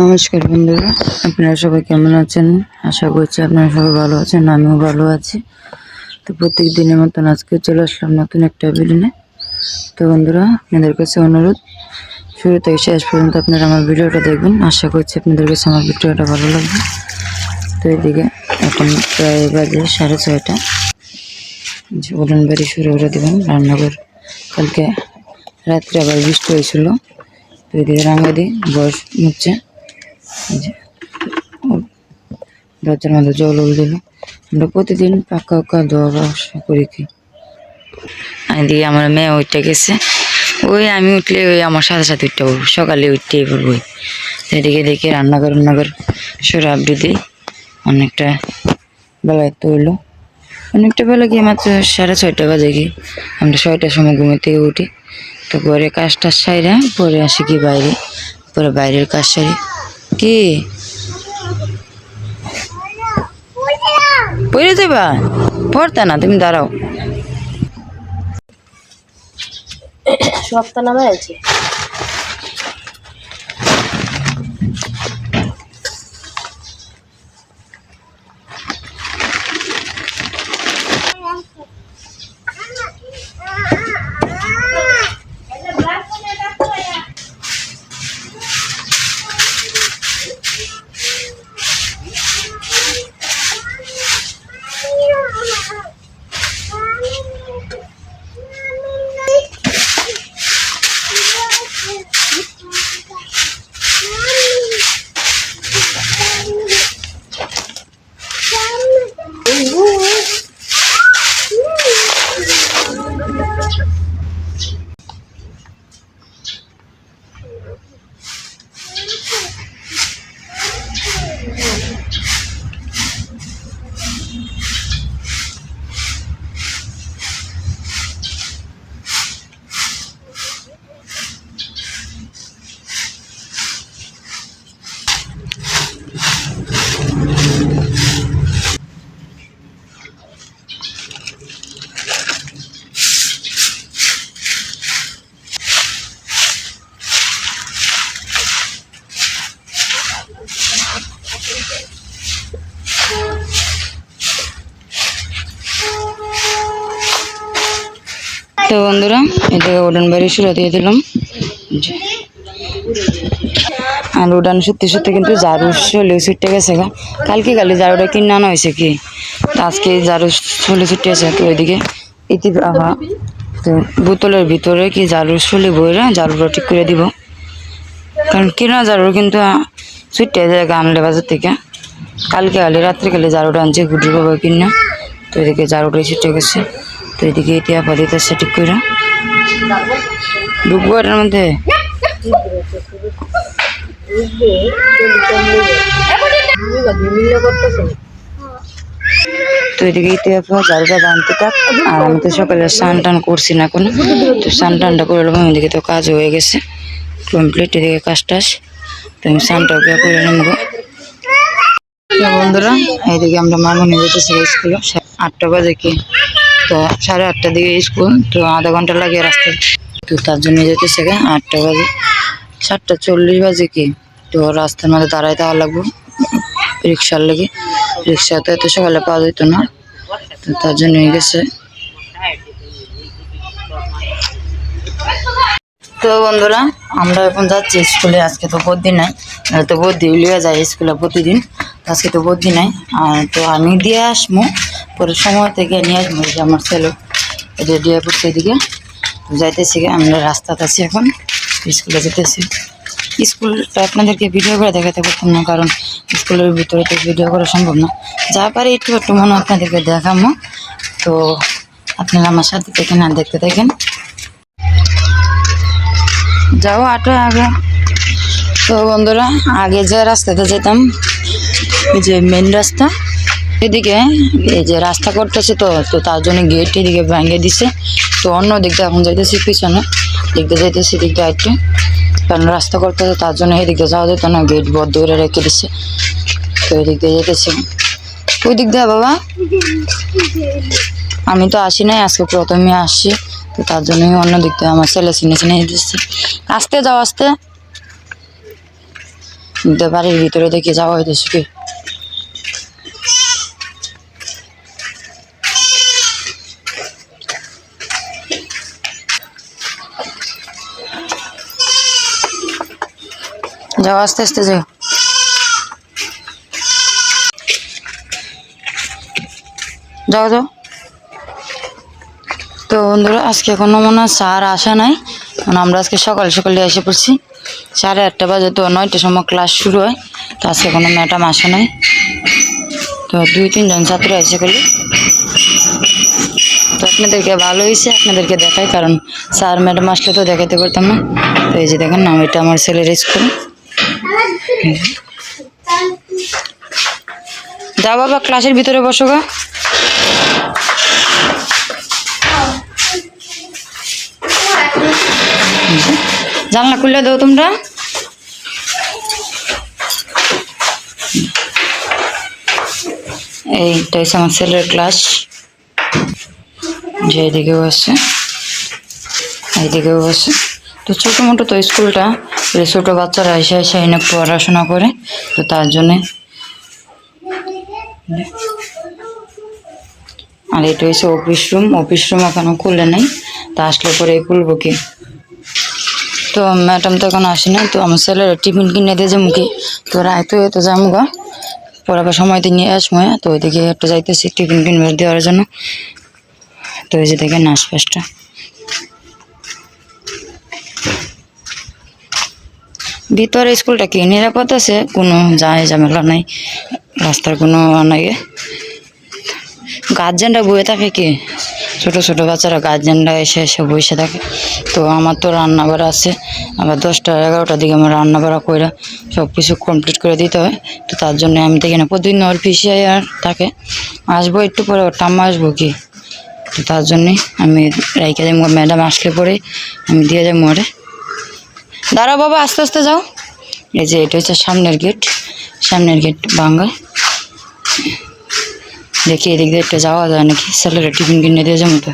নমস্কার বন্ধুরা, আপনারা সবাই কেমন আছেন? আশা করছি আপনারা সবাই ভালো আছেন, আমিও ভালো আছি। তো প্রত্যেক দিনের মতন আজকে চলে আসলাম নতুন একটা ভিডিও তো বন্ধুরা, আপনাদের কাছে অনুরোধ, শুরু থেকে শেষ পর্যন্ত আপনারা আমার ভিডিওটা দেখবেন। আশা করছি আপনাদের কাছে আমার ভিডিওটা ভালো লাগবে। তো এদিকে এখন প্রায় বাজে সাড়ে ছয়টা। উড়ান বাড়ি শুরু করে দেবেন। রান্নাঘর কালকে রাত্রে আবার বৃষ্টি হয়েছিল। এদিকে দিয়ে বয়স এই দরজার মধ্যে জল দিল আমরা প্রতিদিন পাক্কা পাক্কা দোয়া ব্যবসা করি কি। এদিকে আমার মেয়ে উঠতে গেছে। ওই আমি উঠলে ওই আমার সাথে সাথে উঠতে পড়ব সকালে উঠতেই পারব এদিকে দেখি রান্নাঘর রান্নাঘর সরে আপডি দিই অনেকটা বেলায় তো হইল অনেকটা বেলা গিয়ে মাত্র সাড়ে ছয়টা বাজে গিয়ে আমরা ছয়টার সময় ঘুমে থেকে উঠি। তো পরে কাজটা সাইরা পরে আসি কি বাইরে, পরে বাইরের কাজ সারি। কি? পড়ে যাবা পড়তে না, তুমি দাঁড়াও। সপ্তাহ নামে আছে? তো বন্ধুরা এদিকে উড়ান বাড়ি শুরু দিয়ে দিলাম। আর উড়ান সত্যি সত্যি কিন্তু ঝাড়ু চলে ছুটে গেছে গা। কালকে কালি ঝাড়ুটা কিনে আনা হয়েছে কি? আজকে ঝাড়ু চলে ছুটে আছে তো ওইদিকে। ইতি তো বোতলের ভিতরে কি ঝাড়ু চলে বইরা ঝাড়ুটা ঠিক করে দিব। কারণ কিনা ঝাড়ু কিন্তু ছুটে যায় গামলে বাজার থেকে। কালকে কালি, রাত্রে কালি ঝাড়ুটা আনছে গুডুর বাবা কিনা। তো এদিকে ঝাড়ুটাই ছুটে গেছে। তো এদিকে ইতিহাস দিতেছে ঠিক করে ঢুকবো এটার মধ্যে? এদিকে ইতিহাস আর আমি তো সকালে স্নান টান করছি না কোনো তো স্নান টানটা করে নেব এদিকে তো কাজ হয়ে গেছে। কমপ্লিট এদিকে কাজ টাজ তো আমি স্নানটাও করে নেব। বন্ধুরা, এইদিকে আমরা মামনি যেতেছি আটটা বাজে কি? তো সাড়ে আটটার দিকে স্কুল, তো আধা ঘণ্টা লাগে রাস্তা তো তার জন্য যেতেছে আটটা বাজে, সাতটা চল্লিশ বাজে কি? তো রাস্তার মধ্যে দাঁড়াই দেওয়া লাগবো, রিক্সার লেগে। রিক্সা তো এত সকালে পাওয়া যেত না, তো তার জন্য গেছে। তো বন্ধুরা, আমরা এখন যাচ্ছি স্কুলে, আজকে তো বদ্যি নাই। তো বদ্যি লিয়ে যায় স্কুলে প্রতিদিন, আজকে তো বদ্যি নাই। আর তো আমি দিয়ে আসব পরে সময় থেকে নিয়ে আসব যে আমার ছেলে রেডি হয়ে পড়ছে এদিকে। যাইতেছি আমরা রাস্তাতে আছি এখন, স্কুলে যেতেছি। স্কুলটা আপনাদেরকে ভিডিও করে দেখাতে পারতাম না, কারণ স্কুলের ভিতরে তো ভিডিও করা সম্ভব না। যা পারি একটু একটু মনে আপনাদেরকে দেখাবো তো আপনারা আমার সাথে দেখেন আর দেখতে দেখেন যাও আটো আগে। তো বন্ধুরা, আগে যে রাস্তাতে যেতাম যে মেন রাস্তা এদিকে এই যে রাস্তা করতেছে তো তো তার জন্য গেট এদিকে ভেঙে দিছে। তো অন্য দিক দিয়ে এখন যাইতেছি পিছনে। দিক দিয়ে যাইতেছি, দিক দিয়ে একটু কারণ রাস্তা করতেছে, তার জন্য এদিক দিয়ে যাওয়া যেত না গেট বদ্ধ করে রেখে দিচ্ছে তো এদিক দিয়ে যেতেছি ওই দিক দিয়ে বাবা। আমি তো আসি নাই, আজকে প্রথমে আসছি তো তার জন্যই অন্য দিক থেকে আমার ছেলে চিনে চিনে দিচ্ছে আসতে যাও, আসতে। বাড়ির ভিতরে দেখে, যাওয়া হইতেছে কি? যাও, আস্তে আস্তে যাও। যাও যাও। তো বন্ধুরা, আজকে কোনো মনে হয় স্যার আসা নাই। মানে আমরা আজকে সকাল সকালে এসে পড়ছি। সাড়ে আটটা বাজে তো, নয়টার সময় ক্লাস শুরু হয়। তো আজকে কোনো ম্যাডাম আসে নাই। তো দুই, তিনজন ছাত্র এসে গেল। তো আপনাদেরকে ভালো হয়েছে, আপনাদেরকে দেখাই। কারণ স্যার ম্যাডাম আসলে তো দেখাতে পারতাম না। তো এই যে দেখেন না এটা আমার ছেলের স্কুল। যাও বাবা, ক্লাসের ভিতরে বসো গা। জানলা খুলে দাও তোমরা। এইটা হচ্ছে আমার ছেলের ক্লাস। যে এদিকেও আছে, এইদিকেও আছে। তো ছোটো মোটো তো স্কুলটা। ছোটো বাচ্চারা এসে এসে এনে পড়াশোনা করে, তো তার জন্যে। আর এটা হচ্ছে অফিস রুম অফিস রুম এখনও খুলে নাই, তা আসলে পরে খুলবো কি? তো ম্যাডাম তো এখন আসে না তো আমার ছেলের টিফিন কিনে দিয়ে যে মুখে তো রায় তো তো যাব গা। পড়াবার সময় দিয়ে নিয়ে আসব হ্যাঁ? তো ওইদিকে একটু যাইতেছি, টিফিন কিনবে দেওয়ার জন্য। তো ওই যে দেখেন আশপাশটা। ভিতরে স্কুলটা কি নিরাপদ আছে? কোনো যায় ঝামেলা নাই। রাস্তার কোনো নাই। গার্জেনরা বয়ে থাকে কি? ছোট ছোট বাচ্চারা গার্জেনরা এসে এসে বসে থাকে। তো আমার তো রান্না বাড়া আছে। আবার দশটা, এগারোটার দিকে আমার রান্না বাড়া করে সব কিছু কমপ্লিট করে দিতে হয়। তো তার জন্য আমি দেখি না প্রতিদিন ওর পিছিয়ে আর থাকে। আসব একটু পরে, ওর টাম্মা আসব কি? তো তার জন্যে আমি রাইখে যাই ম্যাডাম আসলে পরে আমি দিয়ে যাই মোড়ে দাঁড়াও বাবা, আস্তে আস্তে যাও। এই যে, এটা হচ্ছে সামনের গেট। সামনের গেট বাঙ্গায় দেখি এদিক দিয়ে একটু যাওয়া যায় নাকি? ছেলেরা টিফিন কিনে দিয়ে যাব তো।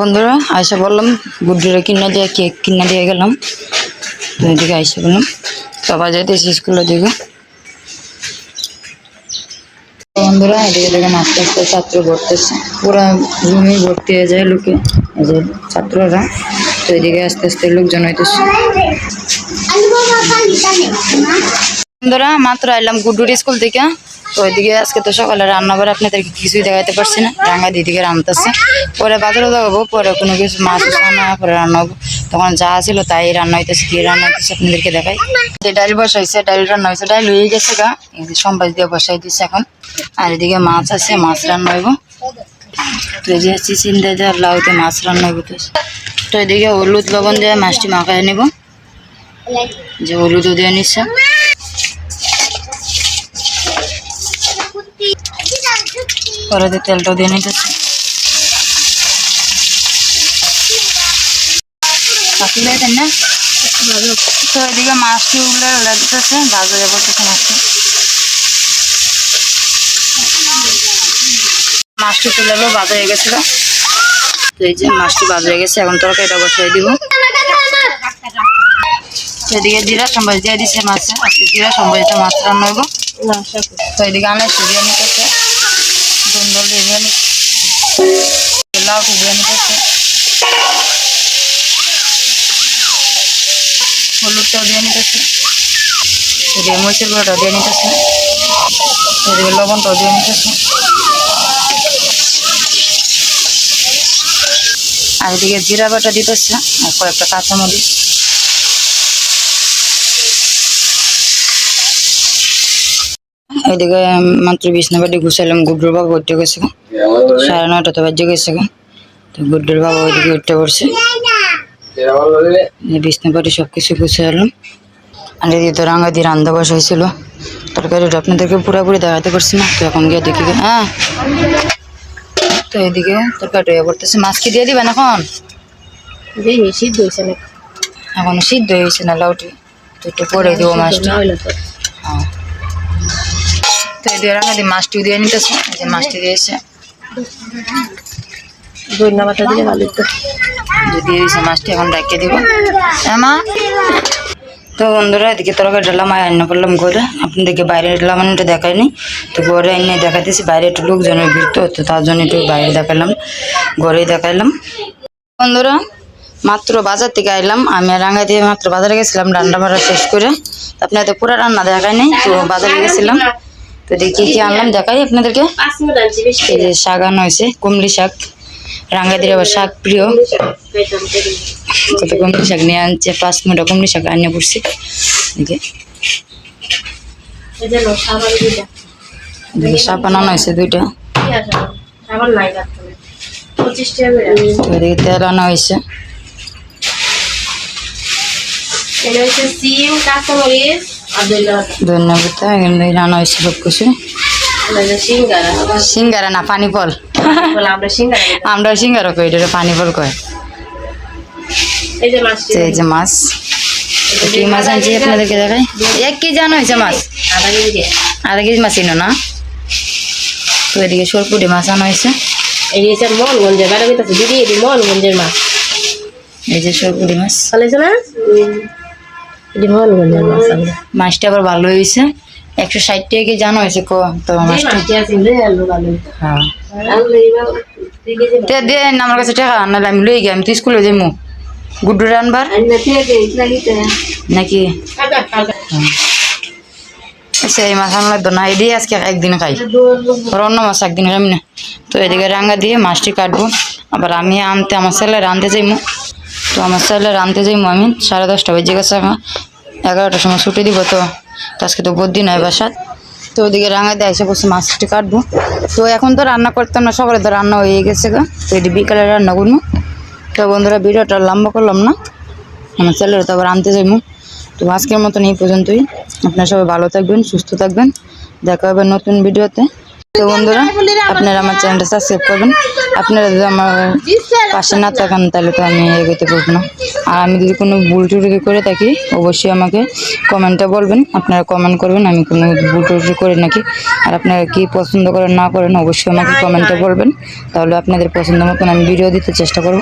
বন্ধুরা আয়সা বললাম, গুড্ডুরে কিনা দিয়ে, কেক কিনা দিয়ে গেলাম। এদিকে আইসা বললাম সবাই যাইতেছি স্কুলের দিকে তো বন্ধুরা, এদিকে দেখেন আস্তে আস্তে ছাত্র ভরতেছে পুরা রুমে ভর্তি হয়ে যায় লোকে, এই যে ছাত্ররা। তো এদিকে আস্তে আস্তে লোকজন হইতেছে। বন্ধুরা, মাত্র আইলাম গুড্ডুর স্কুল থেকে। তো ওইদিকে আজকে তো সকালে রান্না করে আপনাদেরকে কিছুই দেখাতে পারছি না। রাঙ্গা দিদিকে রান্নাতেছে। পরে বাজারে দেখাবো, পরে কোনো কিছু মাছ রান্না পরে রান্না হব। তখন যা ছিল তাই রান্না হইতেছে, কি রান্না হইতেছে আপনাদেরকে দেখাই। যে ডাল বসাইছে ডাল রান্না হয়েছে ডাল হয়ে গেছে গা। সম্বাস দিয়ে বসাই দিচ্ছে এখন। আর এদিকে মাছ আছে, মাছ রান্না হইব। তো এই যে চিচিন্দা দিয়ে লাউতে মাছ রান্না হইব তো। তো এদিকে হলুদ লবণ দিয়ে মাছটি মাখায় নিব। যে হলুদও দিয়ে নিচ্ছে পরে দিয়ে তেলটাও দিয়ে নিতেছে তো এদিকে মাছটি উগলে উলে দিতেছে গাজরে পড়তেছে মাছটি। মাছটি তুলে এলো বাজা হয়ে গেছিল তো এই যে মাছটি বাজা হয়ে গেছে এখন তরকারিটা বসাই দিব। এদিকে জিরা সম্বাস দিয়ে দিছে মাছে আজকে জিরা সম্বাসটা মাছ রান্না হইব। তো এদিকে আনে সুরিয়া নিতেছে। দিয়ে নিচ্ছে লাউ দিয়ে নিতেছে হলুদটাও দিয়ে নিতেছে। এদিকে মরিচের গুঁড়োটাও দিয়ে নিতেছে। এদিকে লবণটাও দিয়ে নিতেছে। আর এদিকে জিরা বাটা দিতেছে, আর কয়েকটা কাঁচামরিচ। এদিকে মাত্র বিছনা বাড়ি ঘুষাইলাম গুড্ডুর বাবা উঠতে গেছে। সাড়ে নয়টা তো বাজে গেছে। তো গুড্ডুর বাবা ওইদিকে উঠতে পড়ছে বিছনা বাড়ি সব কিছু গুছাইলাম আর এদিকে তো রাঙা দিয়ে রান্না বসা হয়েছিল। তরকারিটা আপনাদেরকে পুরোপুরি দেখাতে পারছি না তো এখন গিয়ে দেখি। হ্যাঁ। তো এদিকে তরকারিটা ইয়ে করতেছে মাছ কি দিয়ে দিবেন এখন? সিদ্ধ হয়েছে না এখন সিদ্ধ হয়েছে না লাউটি। তো একটু পরে দেবো মাছটা। হ্যাঁ। তো এই দিয়ে রাঙা দিয়ে দিয়ে নিতেছে এই যে মাছটি দিয়েছে দিলে ভালো যদি এই সে মাছটি এখন রেখে দিব। মা? তো বন্ধুরা এদিকে তরকারি ডালাম আর রান্না করলাম ঘরে। আপনাদেরকে বাইরে ডালাম এটা দেখায়নি তো ঘরে এনে দেখাতেছি বাইরে একটু লোকজনের ভিড় তো তো তার জন্য একটু বাইরে দেখালাম ঘরেই দেখাইলাম। বন্ধুরা মাত্র বাজার থেকে আইলাম। আমি রাঙ্গা দিয়ে মাত্র বাজারে গেছিলাম রান্না বাড়া শেষ করে। তো আপনাদের পুরো রান্না দেখায় নাই তো বাজারে গেছিলাম। তো দেখি কি আনলাম, দেখাই আপনাদেরকে এই যে শাক আনা হয়েছে, কুমড়ি শাক, রাঙ্গাদির আবার শাক প্রিয় কত কুমড়ি শাক নিয়ে আনছে, পাঁচ মিনিট কুমড়ি শাক দুইটা। এদিকে শাক আনানো হয়েছে দুইটা তেল আনা হয়েছে। ধন্যবাদ আনা হয়েছে সব কিছু। সিঙ্গারা। না পানি ফল আমরা সিঙ্গারা কই এটা পানি ফল কয়। এই যে মাছ। কি মাছ আনছি আপনাদেরকে দেখাই? এক কেজি আনা হয়েছে মাছ। আধা কেজি মাছ কিনো না? তো এদিকে সরপুটি মাছ আনা হয়েছে। এই যে হচ্ছে মোহনগঞ্জের বাইরে দিদি এটি মোহনগঞ্জের মাছ। এই যে সরপুটি মাছ। ভালো না এটি মোহনগঞ্জের মাছ আমরা মাছটা আবার ভালো হয়েছে। একশো ষাট টাকা কেজি আনা হয়েছে কো তো মাছটা। আনলো। হ্যাঁ। আনলো দিয়ে আমার কাছে টাকা নাহলে আমি লই গিয়ে আমি তো স্কুলে যাইমু। গুড্ডু দিতে। নাকি? কাকা, কাকা। সেই মাছ আনলে তো না এটি আজকে একদিন খাই। আর অন্য মাছ একদিন খাই না। তো এদিকে রাঙ্গা দিয়ে মাছটি কাটবো। আবার আমি আনতে আমার ছেলে রানতে যাইমু। আমার ছেলে রানতে যাইমু আমি। সাড়ে দশটা বেজে গেছে আমার। এগারোটার সময় ছুটি দিব তো। তো আজকে তো বদ্দিন হয় বাসাত তো ওদিকে রাঙা দিয়ে এসে বসে মাছটি কাটবো। তো এখন তো রান্না করতাম না, সকালে তো রান্না হয়ে গেছে গা। তো এটি বিকালে রান্না করব। তো বন্ধুরা, ভিডিওটা লম্বা করলাম না। আমার ছেলেরা তো আবার আনতে যাইমু। তো আজকের মতন এই পর্যন্তই। আপনারা সবাই ভালো থাকবেন, সুস্থ থাকবেন। দেখা হবে নতুন ভিডিওতে। তো বন্ধুরা, আপনারা আমার চ্যানেলটা সাবস্ক্রাইব করবেন। আপনারা যদি আমার পাশে না থাকেন, তাহলে তো আমি এগোতে পারব না। আর আমি যদি কোনো ভুল টুটি করে থাকি, অবশ্যই আমাকে কমেন্টে বলবেন। আপনারা কমেন্ট করবেন, আমি কোনো ভুল টুটি করে নাকি। আর আপনারা কি পছন্দ করেন, না করেন, অবশ্যই আমাকে কমেন্টে বলবেন। তাহলে আপনাদের পছন্দ মতন আমি ভিডিও দিতে চেষ্টা করব।